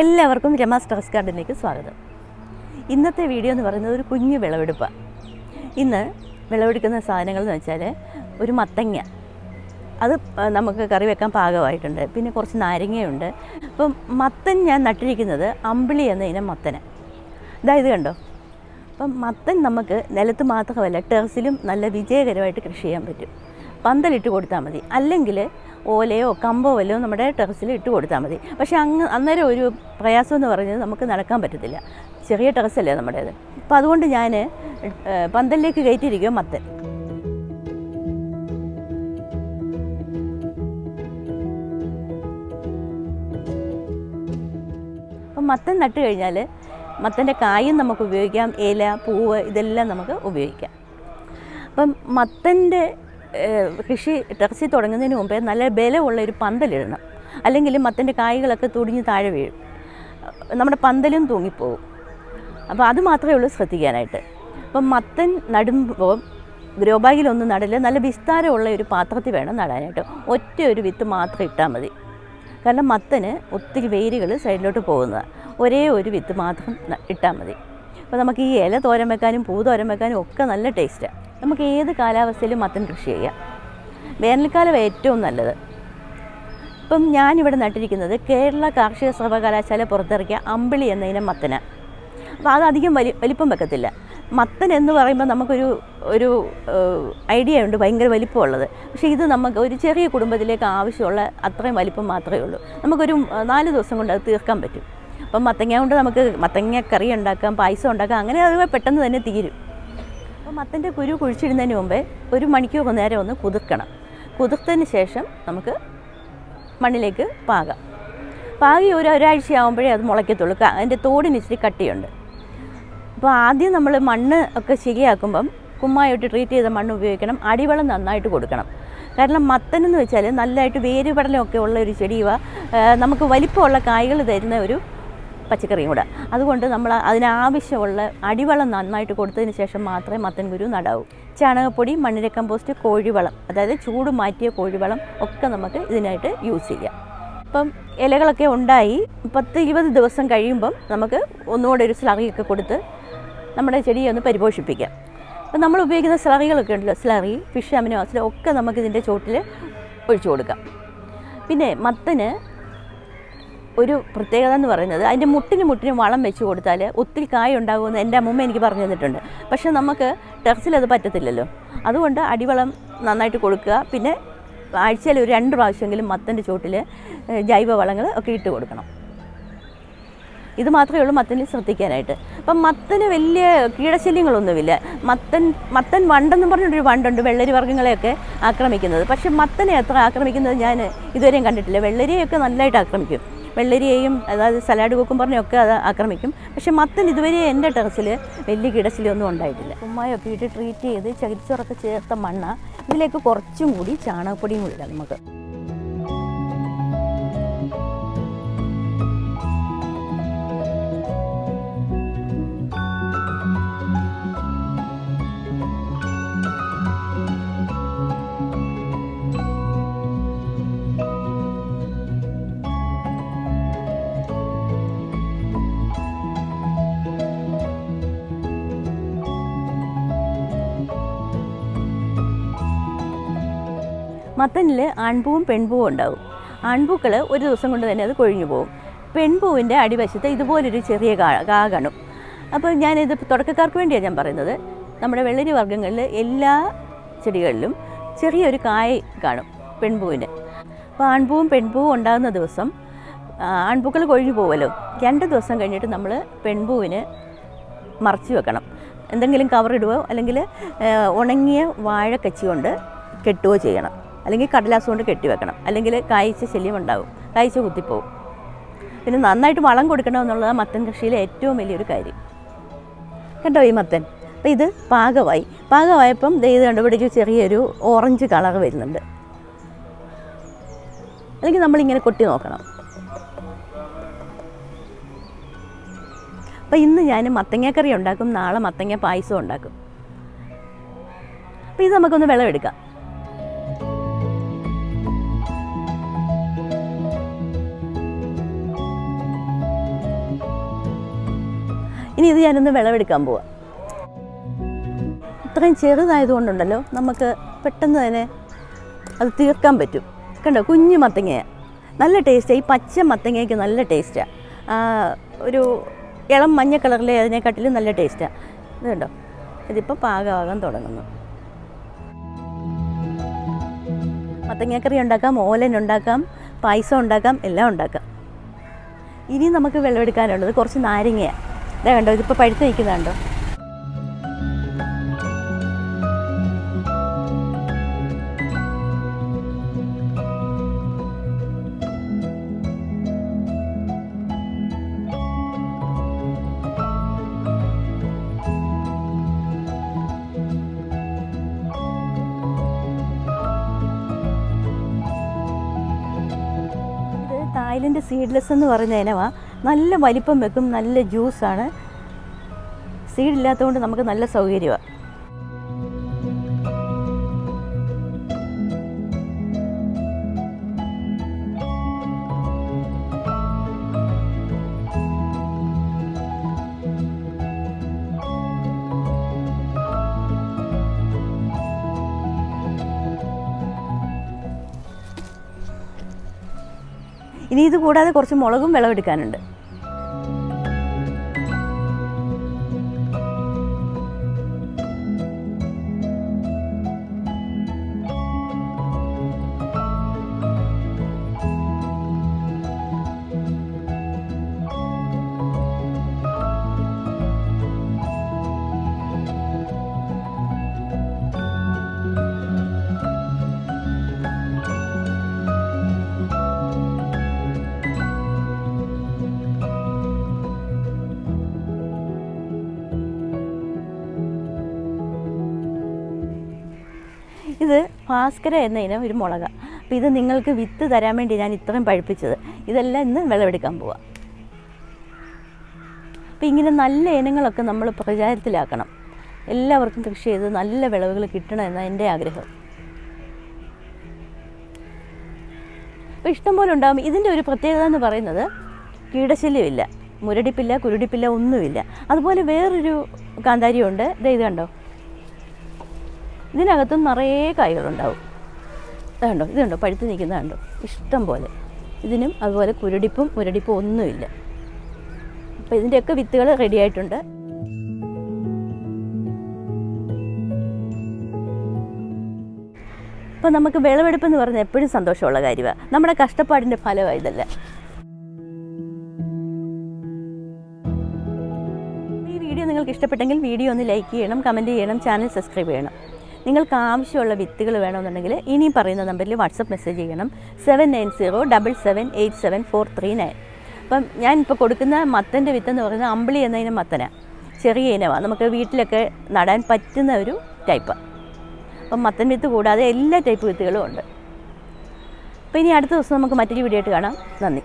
എല്ലാവർക്കും രമാസ് ടെറസ് ഗാർഡനിലേക്ക് സ്വാഗതം. ഇന്നത്തെ വീഡിയോ എന്ന് പറയുന്നത് ഒരു കുഞ്ഞു വിളവെടുപ്പാണ് ഇന്ന് വിളവെടുക്കുന്ന സാധനങ്ങൾ എന്ന് വെച്ചാൽ ഒരു മത്തങ്ങ. അത് നമുക്ക് കറി വെക്കാൻ പാകമായിട്ടുണ്ട്. പിന്നെ കുറച്ച് നാരങ്ങയുണ്ട്. അപ്പം മത്തൻ ഞാൻ നട്ടിരിക്കുന്നത് അമ്പിളി എന്ന ഇനം മത്തന്. ഇതായത് കണ്ടോ? അപ്പം മത്തൻ നമുക്ക് നിലത്ത് മാത്രമല്ല ടെറസിലും നല്ല വിജയകരമായിട്ട് കൃഷി ചെയ്യാൻ പറ്റും. പന്തലിട്ട് കൊടുത്താൽ മതി. അല്ലെങ്കിൽ ഓലയോ കമ്പോ വല്ലതും നമ്മുടെ ടെറസിൽ ഇട്ട് കൊടുത്താൽ മതി. പക്ഷേ അങ്ങ് അന്നേരം ഒരു പ്രയാസം എന്ന് പറഞ്ഞത് നമുക്ക് നടക്കാൻ പറ്റത്തില്ല. ചെറിയ ടെറസല്ലേ നമ്മുടേത്. അപ്പം അതുകൊണ്ട് ഞാൻ പന്തലിലേക്ക് കയറ്റിയിരിക്കും മത്തൻ. അപ്പം മത്തൻ നട്ട് കഴിഞ്ഞാൽ മത്തന്റെ കായും നമുക്ക് ഉപയോഗിക്കാം. ഇല പൂവ് ഇതെല്ലാം നമുക്ക് ഉപയോഗിക്കാം. അപ്പം മത്തന്റെ കൃഷി ടെറസി തുടങ്ങുന്നതിന് മുമ്പേ നല്ല ബലമുള്ള ഒരു പന്തലിടണം അല്ലെങ്കിൽ മത്തന്റെ കായ്കളൊക്കെ തുടിഞ്ഞ് താഴെ വീഴും. നമ്മുടെ പന്തലും തൂങ്ങിപ്പോവും. അപ്പോൾ അത് മാത്രമേ ഉള്ളൂ ശ്രദ്ധിക്കാനായിട്ട്. അപ്പം മത്തൻ നടുമ്പോൾ ഗ്രോ ബാഗിലൊന്നും നടൽ നല്ല വിസ്താരമുള്ള ഒരു പാത്രത്തിൽ വേണം നടാനായിട്ട്. ഒറ്റ ഒരു വിത്ത് മാത്രം ഇട്ടാൽ മതി. കാരണം മത്തന് ഒത്തിരി വേരുകൾ സൈഡിലോട്ട് പോകുന്നതാണ് ഒരേ ഒരു വിത്ത് മാത്രം ഇട്ടാൽ മതി. അപ്പോൾ നമുക്ക് ഈ ഇല തോരൻ വെക്കാനും പൂ തോരൻ വെക്കാനും ഒക്കെ നല്ല ടേസ്റ്റാണ് നമുക്ക് ഏത് കാലാവസ്ഥയിലും മത്തൻ കൃഷി ചെയ്യാം. വേനൽക്കാലം ഏറ്റവും നല്ലത്. ഇപ്പം ഞാനിവിടെ നട്ടിരിക്കുന്നത് കേരള കാർഷിക സർവകലാശാല പുറത്തിറക്കിയ അമ്പിളി എന്ന ഇനം മത്തന്. അപ്പോൾ അത് അധികം വലി വലിപ്പം വെക്കത്തില്ല. മത്തൻ എന്ന് പറയുമ്പോൾ നമുക്കൊരു ഒരു ഐഡിയ ഉണ്ട് ഭയങ്കര വലിപ്പമുള്ളത്. പക്ഷേ ഇത് നമുക്ക് ഒരു ചെറിയ കുടുംബത്തിലേക്ക് ആവശ്യമുള്ള അത്രയും വലിപ്പം മാത്രമേ ഉള്ളൂ. നമുക്കൊരു നാല് ദിവസം കൊണ്ട് അത് തീർക്കാൻ പറ്റും. അപ്പം മത്തങ്ങ കൊണ്ട് നമുക്ക് മത്തങ്ങ കറി ഉണ്ടാക്കാം പായസം ഉണ്ടാക്കാം അങ്ങനെ അത് പെട്ടെന്ന് തന്നെ തീരും. മത്തന്റെ കുരു കുഴിച്ചിടുന്നതിന് മുമ്പേ ഒരു മണിക്കൂർ നേരം ഒന്ന് കുതിർക്കണം. കുതിർത്തതിന് ശേഷം നമുക്ക് മണ്ണിലേക്ക് പാകാം. പാകി ഒരു ഒരാഴ്ച ആകുമ്പോഴേ അത് മുളയ്ക്കത്തുള്ളൂ. അതിന്റെ തോടിന് ഇച്ചിരി കട്ടിയുണ്ട്. അപ്പോൾ ആദ്യം നമ്മൾ മണ്ണ് ഒക്കെ ശരിയാക്കുമ്പം കുമ്മായിട്ട് ട്രീറ്റ് ചെയ്ത മണ്ണ് ഉപയോഗിക്കണം. അടിവളം നന്നായിട്ട് കൊടുക്കണം. കാരണം മത്തൻ എന്ന് വെച്ചാൽ നല്ലതായിട്ട് വേരുപടലമൊക്കെ ഉള്ള ഒരു ചെടിയുവ. നമുക്ക് വലിപ്പമുള്ള കായ്കൾ തരുന്ന ഒരു പച്ചക്കറിയും കൂടെ. അതുകൊണ്ട് നമ്മൾ അതിനാവശ്യമുള്ള അടിവളം നന്നായിട്ട് കൊടുത്തതിന് ശേഷം മാത്രമേ മത്തൻ കുരു നടാവൂ. ചാണകപ്പൊടി മണ്ണിര കമ്പോസ്റ്റ് കോഴിവളം അതായത് ചൂട് മാറ്റിയ കോഴിവളം ഒക്കെ നമുക്ക് ഇതിനായിട്ട് യൂസ് ചെയ്യാം. ഇപ്പം ഇലകളൊക്കെ ഉണ്ടായി പത്ത് ഇരുപത് ദിവസം കഴിയുമ്പം നമുക്ക് ഒന്നുകൂടെ ഒരു സ്ലറിയൊക്കെ കൊടുത്ത് നമ്മുടെ ചെടിയെ ഒന്ന് പരിപോഷിപ്പിക്കാം. അപ്പം നമ്മൾ ഉപയോഗിക്കുന്ന സ്ലറികളൊക്കെ ഉണ്ടല്ലോ സ്ലറി ഫിഷ് അമിനോ ആസിഡ് ഒക്കെ നമുക്ക് ഇതിന്റെ ചോട്ടിൽ ഒഴിച്ചു കൊടുക്കാം. പിന്നെ മത്തന് ഒരു പ്രത്യേകത എന്ന് പറയുന്നത് അതിന്റെ മുട്ടിന് മുട്ടിന് വളം വെച്ച് കൊടുത്താൽ ഒത്തിരി കായ ഉണ്ടാകുമെന്ന് എന്റെ അമ്മൂമ്മ എനിക്ക് പറഞ്ഞു തന്നിട്ടുണ്ട്. പക്ഷേ നമുക്ക് ടെറസിൽ അത് പറ്റത്തില്ലല്ലോ. അതുകൊണ്ട് അടിവളം നന്നായിട്ട് കൊടുക്കുക. പിന്നെ ആഴ്ചയിൽ ഒരു രണ്ട് പ്രാവശ്യമെങ്കിലും മത്തന്റെ ജൈവ വളങ്ങൾ ഒക്കെ ഇട്ട് കൊടുക്കണം. ഇത് മാത്രമേ ഉള്ളൂ മത്തനിൽ ശ്രദ്ധിക്കാനായിട്ട്. അപ്പം മത്തന് വലിയ കീടശല്യങ്ങളൊന്നുമില്ല. മത്തൻ മത്തൻ വണ്ടെന്ന് പറഞ്ഞൊരു വണ്ടുണ്ട് വെള്ളരി വർഗങ്ങളെയൊക്കെ ആക്രമിക്കുന്നത്. പക്ഷേ മത്തനെ അത്ര ആക്രമിക്കുന്നത് ഞാൻ ഇതുവരെയും കണ്ടിട്ടില്ല. വെള്ളരിയൊക്കെ നല്ലതായിട്ട് ആക്രമിക്കും. വെള്ളരിയെയും അതായത് സലാഡ് കുക്കുംബറിനെയൊക്കെ അത് ആക്രമിക്കും. പക്ഷേ മത്തൻ ഇതുവരെ എന്റെ ടെറസിൽ വലിയ കിടച്ചിലൊന്നും ഉണ്ടായിട്ടില്ല. ഉമ്മായൊക്കെ ഇട്ട് ട്രീറ്റ് ചെയ്ത് ചകിരിച്ചോറൊക്കെ ചേർത്ത മണ്ണ. ഇതിലേക്ക് കുറച്ചും കൂടി ചാണകപ്പൊടിയും കൂടി നമുക്ക്. മത്തനിൽ ആൺപൂവും പെൺപൂവും ഉണ്ടാവും. ആൺപൂക്കൾ ഒരു ദിവസം കൊണ്ട് തന്നെ അത് കൊഴിഞ്ഞു പോകും. പെൺപൂവിന്റെ അടിവശത്ത് ഇതുപോലൊരു ചെറിയ കാ കാണും. അപ്പോൾ ഞാനിത് തുടക്കക്കാർക്ക് വേണ്ടിയാണ് ഞാൻ പറയുന്നത്. നമ്മുടെ വെള്ളരി വർഗങ്ങളിൽ എല്ലാ ചെടികളിലും ചെറിയൊരു കായ കാണും പെൺപൂവിന് അപ്പോൾ ആൺപൂവും പെൺപൂവും ഉണ്ടാകുന്ന ദിവസം ആൺപൂക്കൾ കൊഴിഞ്ഞു പോകുമല്ലോ രണ്ട് ദിവസം കഴിഞ്ഞിട്ട് നമ്മൾ പെൺപൂവിന് മറച്ചു വെക്കണം. എന്തെങ്കിലും കവറിടുകയോ അല്ലെങ്കിൽ ഉണങ്ങിയ വാഴക്കച്ചി കൊണ്ട് കെട്ടുകയോ ചെയ്യണം. അല്ലെങ്കിൽ കടലാസ് കൊണ്ട് കെട്ടിവെക്കണം അല്ലെങ്കിൽ കായ്ച്ച ശല്യം ഉണ്ടാവും. കായ്ച്ച കുത്തിപ്പോവും. പിന്നെ നന്നായിട്ട് വളം കൊടുക്കണം എന്നുള്ളത് മത്തൻ കൃഷിയിലെ ഏറ്റവും വലിയൊരു കാര്യം. കണ്ടോ ഈ മത്തൻ? അപ്പോൾ ഇത് പാകമായി. പാകമായപ്പം ഇത് കണ്ടോ? ഇവിടെ ഒരു ചെറിയൊരു ഓറഞ്ച് കളർ വരുന്നുണ്ട്. അല്ലെങ്കിൽ നമ്മളിങ്ങനെ കൊട്ടി നോക്കണം. അപ്പോൾ ഇന്ന് ഞാൻ മത്തങ്ങക്കറി ഉണ്ടാക്കും. നാളെ മത്തങ്ങ പായസം ഉണ്ടാക്കും. അപ്പോൾ ഇത് നമുക്കൊന്ന് വിളവെടുക്കാം. ഇനി ഇത് ഞാനൊന്ന് വിളവെടുക്കാൻ പോവാം. ഇത്രയും ചെറുതായതുകൊണ്ടുണ്ടല്ലോ നമുക്ക് പെട്ടെന്ന് തന്നെ അത് തീർക്കാൻ പറ്റും. കണ്ടോ? കുഞ്ഞു മത്തങ്ങയാണ് നല്ല ടേസ്റ്റാണ് ഈ പച്ച മത്തങ്ങയ്ക്ക് നല്ല ടേസ്റ്റാണ് ഒരു ഇളം മഞ്ഞ കളറിലെ അതിനെക്കാട്ടിലും നല്ല ടേസ്റ്റാണ് ഇത് കണ്ടോ? ഇതിപ്പോൾ പാകമാകാൻ തുടങ്ങുന്നു. മത്തങ്ങക്കറി ഉണ്ടാക്കാം ഓലൻ ഉണ്ടാക്കാം പായസം ഉണ്ടാക്കാം എല്ലാം ഉണ്ടാക്കാം. ഇനി നമുക്ക് വെള്ളമെടുക്കാനുള്ളത് കുറച്ച് നാരങ്ങയാണ് ഇതാ കണ്ടോ ഇതിപ്പോൾ പഴുത്ത് ഇത് തായ്ലൻഡ് സീഡ്ലെസ് എന്ന് പറഞ്ഞ നല്ല വലിപ്പം വെക്കും നല്ല ജ്യൂസാണ് സീഡില്ലാത്തതുകൊണ്ട് നമുക്ക് നല്ല സൗകര്യമാണ്. ഇനി ഇത് കൂടാതെ കുറച്ച് മുളകും വിളവെടുക്കാനുണ്ട് ഭാസ്കര എന്ന ഒരു മുളക. അപ്പോൾ ഇത് നിങ്ങൾക്ക് വിത്ത് തരാൻ വേണ്ടി ഞാൻ ഇത്രയും പഴുപ്പിച്ചത്. ഇതെല്ലാം ഇന്ന് വിളവെടുക്കാൻ പോവാം. അപ്പോൾ ഇങ്ങനെ നല്ല ഇനങ്ങളൊക്കെ നമ്മൾ പ്രചാരത്തിലാക്കണം. എല്ലാവർക്കും കൃഷി ചെയ്ത് നല്ല വിളവുകൾ കിട്ടണം എന്നാണ് എന്റെ ആഗ്രഹം. അപ്പോൾ ഇഷ്ടംപോലെ ഉണ്ടാകും ഇതിന്റെ ഒരു പ്രത്യേകത എന്ന് പറയുന്നത് കീടശല്യമില്ല. മുരടിപ്പില്ല കുരുടിപ്പില്ല ഒന്നുമില്ല. അതുപോലെ വേറൊരു കാന്താരിയുണ്ട്. ഇത് കണ്ടോ? ഇതിനകത്തും നിറയെ കായ്കളുണ്ടാവും. ഇതുണ്ടോ ഇതുണ്ടോ പഴുത്ത് നിൽക്കുന്നതുണ്ടോ ഇഷ്ടം പോലെ. ഇതിനും അതുപോലെ കുരടിപ്പും മുരടിപ്പും ഒന്നുമില്ല. അപ്പോൾ ഇതിന്റെയൊക്കെ വിത്തുകൾ റെഡി ആയിട്ടുണ്ട്. അപ്പോൾ നമുക്ക് വിളവെടുപ്പ് എന്ന് പറഞ്ഞാൽ എപ്പോഴും സന്തോഷമുള്ള കാര്യമാണ് നമ്മുടെ കഷ്ടപ്പാടിന്റെ ഫലമാണ് ഇതല്ല. ഈ വീഡിയോ നിങ്ങൾക്ക് ഇഷ്ടപ്പെട്ടെങ്കിൽ വീഡിയോ ഒന്ന് ലൈക്ക് ചെയ്യണം കമന്റ് ചെയ്യണം ചാനൽ സബ്സ്ക്രൈബ് ചെയ്യണം. നിങ്ങൾക്ക് ആവശ്യമുള്ള വിത്തുകൾ വേണമെന്നുണ്ടെങ്കിൽ ഇനി പറയുന്ന നമ്പറിൽ വാട്സപ്പ് മെസ്സേജ് ചെയ്യണം. Seven nine zero double seven eight seven four three nine അപ്പം ഞാൻ ഇപ്പോൾ കൊടുക്കുന്ന മത്തന്റെ വിത്തെന്ന് പറയുന്നത് അമ്പിളി എന്നതിനും മത്തന. ചെറിയ ഇനമാണ് നമുക്ക് വീട്ടിലൊക്കെ നടാൻ പറ്റുന്ന ഒരു ടൈപ്പ് അപ്പം മത്തൻ വിത്ത് കൂടാതെ എല്ലാ ടൈപ്പ് വിത്തുകളും ഉണ്ട്. അപ്പോൾ ഇനി അടുത്ത ദിവസം നമുക്ക് മറ്റൊരു വീഡിയോ ആയിട്ട് കാണാം. നന്ദി.